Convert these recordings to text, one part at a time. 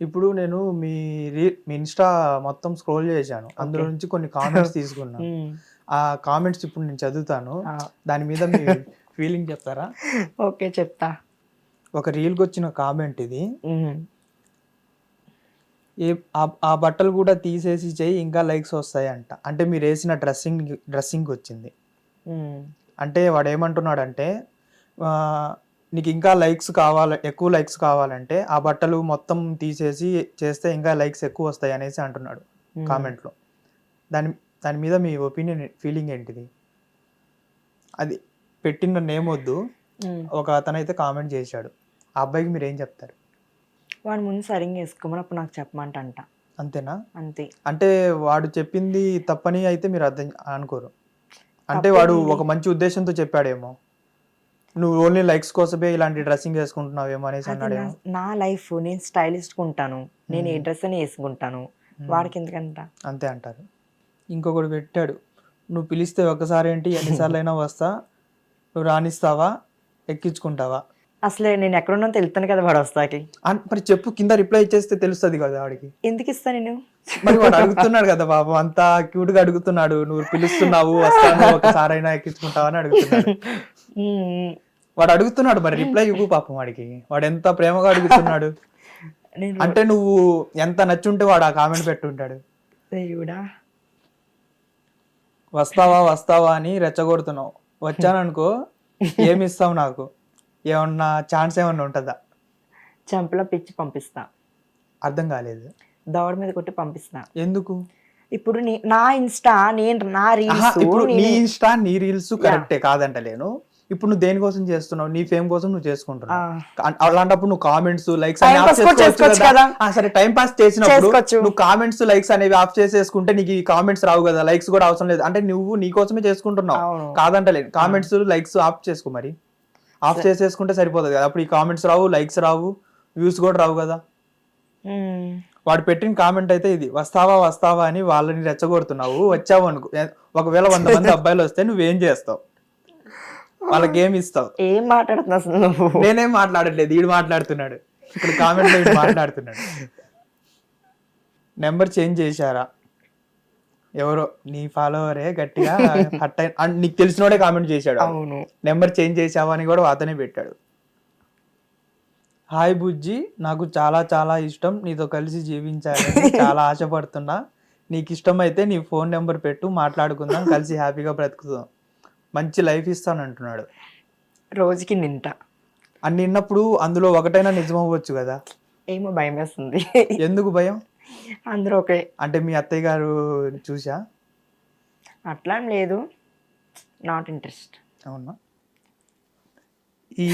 ఇప్పుడు నేను మీ మీ ఇన్స్టా మొత్తం స్క్రోల్ చేశాను. అందులో నుంచి కొన్ని కామెంట్స్ తీసుకున్నాను. ఆ కామెంట్స్ ఇప్పుడు నేను చదువుతాను. దాని మీద మీ ఫీలింగ్ చెప్తారా? ఓకే చెప్తా. ఒక రీల్కి వచ్చిన కామెంట్ ఇది. ఏ ఆ- బట్టలు కూడా తీసేసి చేయి ఇంకా లైక్స్ వస్తాయి అంట అంటే మీరు వేసిన డ్రెస్సింగ్ డ్రెస్సింగ్ వచ్చింది. అంటే వాడు ఏమంటున్నాడంటే నీకు ఇంకా లైక్స్ కావాలి ఎక్కువ లైక్స్ కావాలంటే ఆ బట్టలు మొత్తం తీసేసి చేస్తే ఇంకా లైక్స్ ఎక్కువ వస్తాయి అనేసి అంటున్నాడు. కామెంట్లో. దాని దాని మీద మీ ఒపీనియన్ ఫీలింగ్ ఏంటిది? అది పెట్టిన నేమ్ వద్దు. ఒక అతను అయితే కామెంట్ చేశాడు. ఆ అబ్బాయికి మీరు ఏం చెప్తారు? వాడు ముందు సరిగ్గా వేసుకోమని అప్పుడు నాకు చెప్పమంట అంట అంతేనా? అంతే. అంటే వాడు చెప్పింది తప్పని అయితే మీరు అర్థం అనుకోరు. అంటే వాడు. ఒక మంచి ఉద్దేశంతో చెప్పాడేమో. నువ్వు ఓన్లీ లైక్స్ కోసమే ఇలాంటి డ్రెస్సింగ్ వేసుకుంటున్నావేమో అనేసి అది అన్నాడేమో. నా- లైఫ్ నేను స్టైలిస్ట్ ఉంటాను. నేను ఏ. డ్రెస్ అని వేసుకుంటాను. వాడికి ఎందుకంట అంతే అంటారు. ఇంకొకటి పెట్టాడు. నువ్వు పిలిస్తే ఒకసారి ఏంటి ఎన్నిసార్లు అయినా వస్తా. నువ్వు రాణిస్తావా ఎక్కించుకుంటావా? అసలే నేను ఎక్కడున్నా తెలుస్తాను కదా వాడు వస్తాకి. మరి చెప్పు కింద రిప్లై ఇచ్చేస్తే తెలుస్తుంది కదా వాడికి ఎందుకు ఇస్తా నేను మరి వాడు అడుగుతున్నాడు కదా బాబు అంతా క్యూట్గా అడుగుతున్నాడు నువ్వు పిలుస్తున్నావు వస్తాను ఒకసారి అయినా ఎక్కించుకుంటావా అని అడుగుతున్నాడు. వాడు అడుగుతున్నాడు మరి రిప్లై ఇవ్వు పాపం వాడికి. వాడు ఎంత ప్రేమగా అడుగుతున్నాడు. నేను అంటే నువ్వు ఎంత నచ్చుంటే వాడు ఆ కామెంట్ పెట్టుంటాడు. వస్తావా వస్తావా అని రెచ్చగొడుతున్నావు. వచ్చాననుకో ఏమి ఇస్తావు నాకు? ఏమన్నా ఛాన్స్ ఏమన్నా ఉంటుందా? చెంపలో పిచ్చి పంపిస్తా. అర్థం కాలేదు. దవడ మీద కొట్టి పంపిస్తా. ఎందుకు? ఇప్పుడు నీ- నా ఇన్స్టా నేను నా రీల్స్ ఇప్పుడు నీ ఇన్స్టా నీ రీల్స్ కరెక్టే కాదంటలేను ఇప్పుడు నువ్వు దేనికోసం చేస్తున్నావు? నీ ఫేమ్ కోసం నువ్వు చేసుకుంటున్నావు. అలాంటప్పుడు నువ్వు కామెంట్స్ లైక్స్. సరే టైం పాస్ చేసినప్పుడు. నువ్వు కామెంట్స్ లైక్స్ అనేవి ఆఫ్ చేసేసుకుంటే నీకు ఈ కామెంట్స్ రావు కదా. లైక్స్ కూడా అవసరం లేదు. అంటే నువ్వు నీ కోసమే చేసుకుంటున్నావు. కాదంటలేదు కామెంట్స్ లైక్స్ ఆఫ్ చేసుకో మరి. ఆఫ్ చేసేసుకుంటే సరిపోతుంది కదా. అప్పుడు ఈ కామెంట్స్ రావు లైక్స్ రావు వ్యూస్ కూడా రావు కదా. వాడు పెట్టిన కామెంట్ అయితే ఇది వస్తావా వస్తావా అని వాళ్ళని రెచ్చగొడుతున్నావు వచ్చావు అనుకో. ఒకవేళ వంద మంది అబ్బాయిలు వస్తే నువ్వేం చేస్తావు? వాళ్ళకి ఏమి ఇస్తావు. ఏం మాట్లాడుతున్నావు అసలు నువ్వు? నేనేం మాట్లాడట్లేదు వీడు మాట్లాడుతున్నాడు. ఇక్కడ కామెంట్ మాట్లాడుతున్నాడు. నెంబర్ చేంజ్ చేశారా? ఎవరో నీ ఫాలోవరే గట్టిగా హట్ అండ్ నీకు తెలిసినోడే కామెంట్ చేశాడు అవును. నెంబర్ చేంజ్ చేసావా అని కూడా అతనే పెట్టాడు. హాయ్ బుజ్జి నాకు చాలా చాలా ఇష్టం. నీతో కలిసి జీవించాలని చాలా ఆశపడుతున్నా. నీకు ఇష్టమైతే నీ ఫోన్ నెంబర్ పెట్టు మాట్లాడుకుందాం కలిసి హ్యాపీగా బ్రతుకుదాం. మంచి లైఫ్ ఇస్తాను అంటున్నాడు. రోజుకి నింట. అన్ని విన్నప్పుడు అందులో ఒకటైనా నిజం అవ్వచ్చు కదా. ఏమో భయం వేస్తుంది. ఎందుకు భయం? అందరూ ఒకే అంటే మీ అత్తయ్య గారు చూసా? అట్లా లేదు. నాట్ ఇంట్రెస్ట్ అవునా? ఈ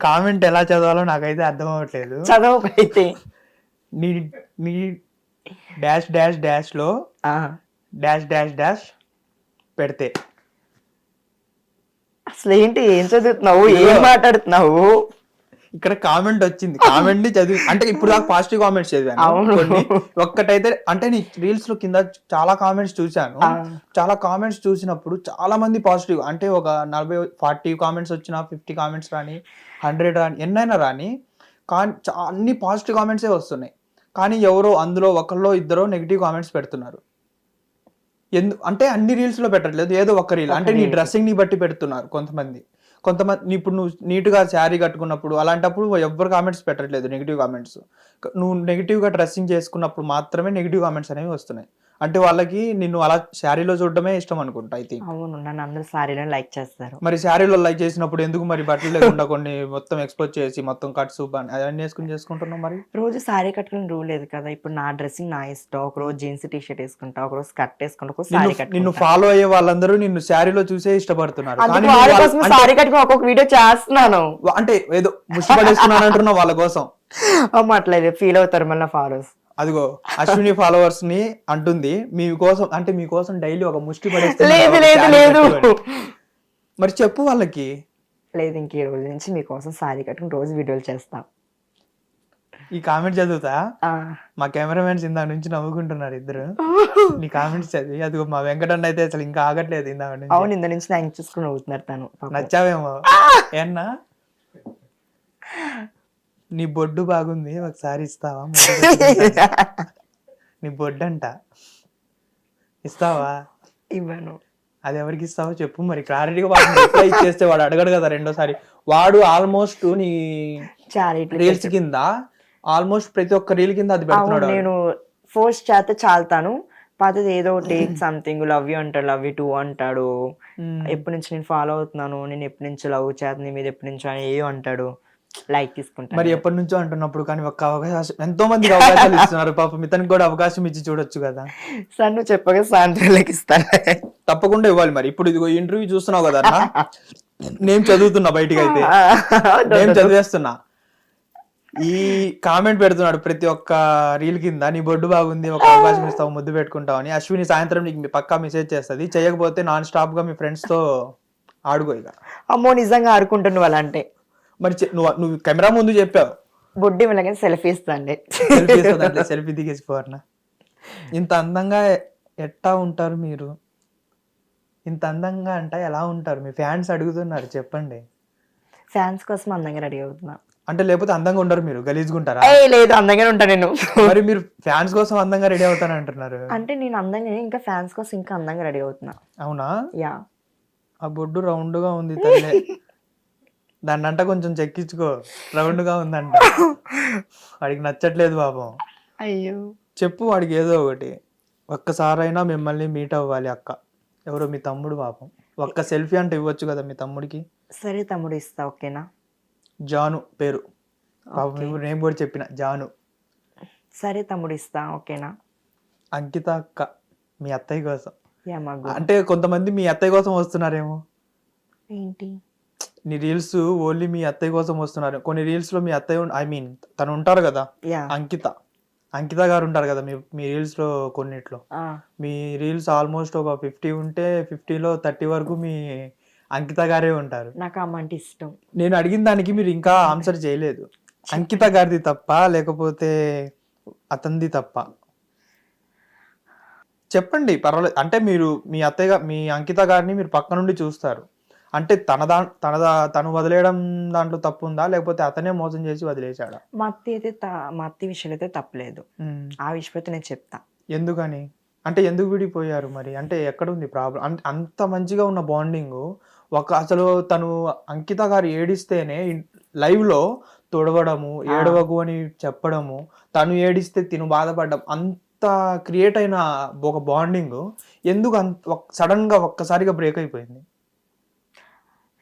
కామెంట్ ఎలా చదవాలో నాకైతే అర్థం అవ్వట్లేదు. చదవకైతే. నీ నీ డాష్ డాష్ డాష్లో ఆ, డాష్ డాష్ డాష్ పెడితే. అసలు ఏంటి ఏం చదువుతున్నావు? ఏం. మాట్లాడుతున్నావు? ఇక్కడ కామెంట్ వచ్చింది. కామెంట్ని చదివి అంటే ఇప్పుడు దాకా పాజిటివ్ కామెంట్స్ చదివాను. కొన్ని ఒక్కటైతే అంటే నీ రీల్స్లో కింద చాలా కామెంట్స్ చూశాను. ఆ. చాలా కామెంట్స్ చూసినప్పుడు చాలా మంది పాజిటివ్ అంటే ఒక నలభై ఫార్టీ కామెంట్స్ వచ్చినా ఫిఫ్టీ కామెంట్స్ రాని హండ్రెడ్ రాని ఎన్నైనా రాని కానీ అన్ని పాజిటివ్ కామెంట్సే వస్తున్నాయి. కానీ ఎవరో అందులో ఒకళ్ళో ఇద్దరో నెగిటివ్ కామెంట్స్ పెడుతున్నారు. ఎందు అంటే అన్ని రీల్స్లో పెట్టట్లేదు. ఏదో ఒక రీల్ అంటే నీ. డ్రెస్సింగ్ని బట్టి పెడుతున్నారు కొంతమంది. కొంతమంది ఇప్పుడు నువ్వు నీట్గా శారీ కట్టుకున్నప్పుడు అలాంటప్పుడు ఎవ్వరు కామెంట్స్ పెట్టట్లేదు నెగిటివ్ కామెంట్స్ నువ్వు నెగిటివ్గా డ్రెస్సింగ్ చేసుకున్నప్పుడు మాత్రమే నెగిటివ్ కామెంట్స్ అనేవి వస్తున్నాయి. అంటే వాళ్ళకి నిన్ను అలా శారీలో చూడడమే ఇష్టం అనుకుంటా ఐ థింక్ అవును నన్ను అందరూ సారీలో లైక్ చేస్తారు. మరి శారీలో లైక్ చేసినప్పుడు ఎందుకు మరి బట్టలు లేకుండా కొన్ని మొత్తం ఎక్స్పోజ్ చేసి మొత్తం కట్స్ అవన్నీ వేసుకుని చేసుకుంటున్నావు మరి? రోజు సారీ కట్టుకుని రూల్ లేదు కదా. ఇప్పుడు నా డ్రెస్సింగ్ నా ఇష్టం. ఒక రోజు జీన్స్ టీ షర్ట్ వేసుకుంటా ఒక రోజు స్కర్ట్ వేసుకుంటా ఒక సారీ నిన్ను ఫాలో అయ్యే వాళ్ళందరూ నిన్ను శారీలో చూసే ఇష్టపడుతున్నారు. అందుకు వాళ్ళ కోసం సారీ కట్టుకుని ఒక్కొక్క వీడియో చేస్తున్నాను. అంటే ఏదో ముష్టి పడేస్తున్నాను అంటున్నావు వాళ్ళ కోసం. అమ్మ ఫీల్ అవుతారు మళ్ళీ ఫాలోస్ అదిగో అశ్విని ఫాలోవర్స్ని అంటుంది మీ కోసం అంటే మీకోసం డైలీ ఒక ముష్టి పడేస్తున్నారు, లేదు. మరి చెప్పు వాళ్ళకి. లేదు ఇంక ఈ రోజు నుంచి మీకోసం సారీ కట్టుకుని రోజు వీడియోలు చేస్తా. ఈ కామెంట్ చదువుతా? మా కెమెరామెన్స్ ఇందా నుంచి నవ్వుకుంటున్నారు ఇద్దరు. నీ కామెంట్స్ చదివి అదిగో మా వెంకటన్న అయితే అసలు ఇంకా ఆగట్లేదు ఇందా నుంచి. అవును ఇంత నుంచి నాకు చూసుకుని అవుతున్నారు తను. నచ్చావేమో? ఏన్నా? నీ బొడ్డు బాగుంది ఒకసారి ఇస్తావా. నీ బొడ్డు అంట. ఇస్తావా? ఇవ్వను. అది ఎవరికి ఇస్తావో చెప్పు మరి. క్లారిటీగా వాడు రిప్లై ఇచ్చేస్తే వాడు అడగడు కదా రెండోసారి. వాడు ఆల్మోస్ట్ నీ చారిటీ రీల్స్ కింద ఆల్మోస్ట్ ప్రతి ఒక్క రీల్ కింద అది పెడుతున్నాడు. నేను ఫోర్స్ చేస్తే చాలుతాను. పాతది ఏదో టేక్ సంథింగ్ లవ్ యూ అంటాడు లవ్ యూ టూ అంటాడు. ఎప్పటి నుంచి నేను ఫాలో అవుతున్నాను నేను ఎప్పటి నుంచి లవ్ చేత నీ మీద ఎప్పటి నుంచో అని ఏయో అంటాడు. లైక్ తీసుకుంటాను మరి ఎప్పటి నుంచో అంటున్నప్పుడు కానీ ఒక్క అవకాశం ఎంతో మందికి అవకాశాలు ఇస్తున్నారు పాపం. ఇతనికి కూడా అవకాశం ఇచ్చి చూడొచ్చు కదా. సార్ నువ్వు చెప్పగా సాయంత్రం ఇస్తాను. తప్పకుండా ఇవ్వాలి మరి. ఇప్పుడు ఇదిగో ఇంటర్వ్యూ చూస్తున్నావు కదా నేను చదువుతున్నా బయటికి అయితే. నేను చదివేస్తున్నా. ఈ కామెంట్ పెడుతున్నాడు ప్రతి ఒక్క రీల్ కింద. నీ బొడ్డు బాగుంది ఒక అవకాశం ఇస్తావు ముద్దు పెట్టుకుంటావు అని. అశ్విని సాయంత్రం నీకు మీ పక్కా మెసేజ్ చేస్తుంది. చేయకపోతే నాన్ స్టాప్గా మీ ఫ్రెండ్స్తో ఆడుకో ఇక. అమ్మో నిజంగా ఆడుకుంటున్న వాళ్ళంటే మరి నువ్వు నువ్వు కెమెరా ముందు చెప్పావు. బొడ్డి వెళ్ళగా సెల్ఫీ ఇస్తాండి. సెల్ఫీ ఇస్తుందంటే సెల్ఫీ దిగేసి పోరనా ఇంత అందంగా ఎట్టా ఉంటారు మీరు? ఇంత అందంగా అంటే ఎలా ఉంటారు? మీ ఫ్యాన్స్ అడుగుతున్నారు చెప్పండి. ఫ్యాన్స్ కోసం అందంగా రెడీ అవుతున్నా. అంటే లేకపోతే అందంగా ఉండరు మీరు? గలీజ్గా ఉంటారా? లేదు అందంగానే ఉంటా నేను. మరి మీరు ఫ్యాన్స్ కోసం అందంగా రెడీ అవుతాను అంటున్నారు. అంటే నేను అందంగా ఇంకా ఫ్యాన్స్ కోసం ఇంకా అందంగా రెడీ అవుతున్నా. అవునా? యా. ఆ బొడ్డు రౌండ్గా ఉంది తల్లే. దాన్ని అంట కొంచెం చెక్కించుకో. రౌండ్గా ఉందంట. వాడికి నచ్చట్లేదు పాపం. అయ్యో. చెప్పు వాడికి ఏదో ఒకటి. ఒక్కసారైనా మిమ్మల్ని మీట్ అవ్వాలి అక్క. ఎవరో మీ తమ్ముడు పాపం. ఒక్క సెల్ఫీ అంటే ఇవ్వచ్చు కదా మీ తమ్ముడికి? సరే తమ్ముడు ఇస్తా ఓకేనా? జాను పేరు. పాపం నేను కూడా చెప్పిన. జాను. సరే తమ్ముడు ఇస్తా ఓకేనా? అంకిత అక్క మీ అత్తయ్య కోసం. యా అంటే కొంతమంది మీ అత్తయ్య కోసం వస్తున్నారేమో. ఏంటి? నీ రీల్స్ ఓన్లీ మీ అత్తయ్య కోసం వస్తున్నారు. కొన్ని రీల్స్లో మీ అత్తయ్య ఐ మీన్ తను ఉంటారు కదా? అంకిత. అంకిత గారు ఉంటారు కదా మీ మీ రీల్స్లో కొన్నిట్లో. మీ రీల్స్ ఆల్మోస్ట్ ఒక ఫిఫ్టీ ఉంటే ఫిఫ్టీలో థర్టీ వరకు మీ అంకిత గారే ఉంటారు. నాకు అమ్మ అంటే ఇష్టం. నేను అడిగిన దానికి మీరు ఇంకా ఆన్సర్ చేయలేదు. అంకిత గారిది తప్ప లేకపోతే అతనిది తప్ప. చెప్పండి పర్వాలేదు అంటే మీరు మీ అత్తయ్య మీ అంకిత గారిని మీరు పక్క నుండి చూస్తారు. అంటే తన దా తన దా- తను వదిలేయడం దాంట్లో తప్పు ఉందా లేకపోతే అతనే మోసం చేసి వదిలేశాడా? మా అత్త అయితే త- మా అత్త విషయాలు అయితే తప్పలేదు. ఆ విషయం అయితే నేను చెప్తా. ఎందుకని? అంటే ఎందుకు విడిపోయారు మరి? అంటే ఎక్కడ ఉంది ప్రాబ్లం అంత మంచిగా ఉన్న బాండింగ్ ఒక అసలు తను అంకిత గారు ఏడిస్తేనే లైవ్లో తొడవడము ఏడవకు అని చెప్పడము తను ఏడిస్తే తిను బాధపడడం అంత క్రియేట్ అయిన ఒక బాండింగ్ ఎందుకు అంత సడన్గా ఒక్కసారిగా బ్రేక్ అయిపోయింది?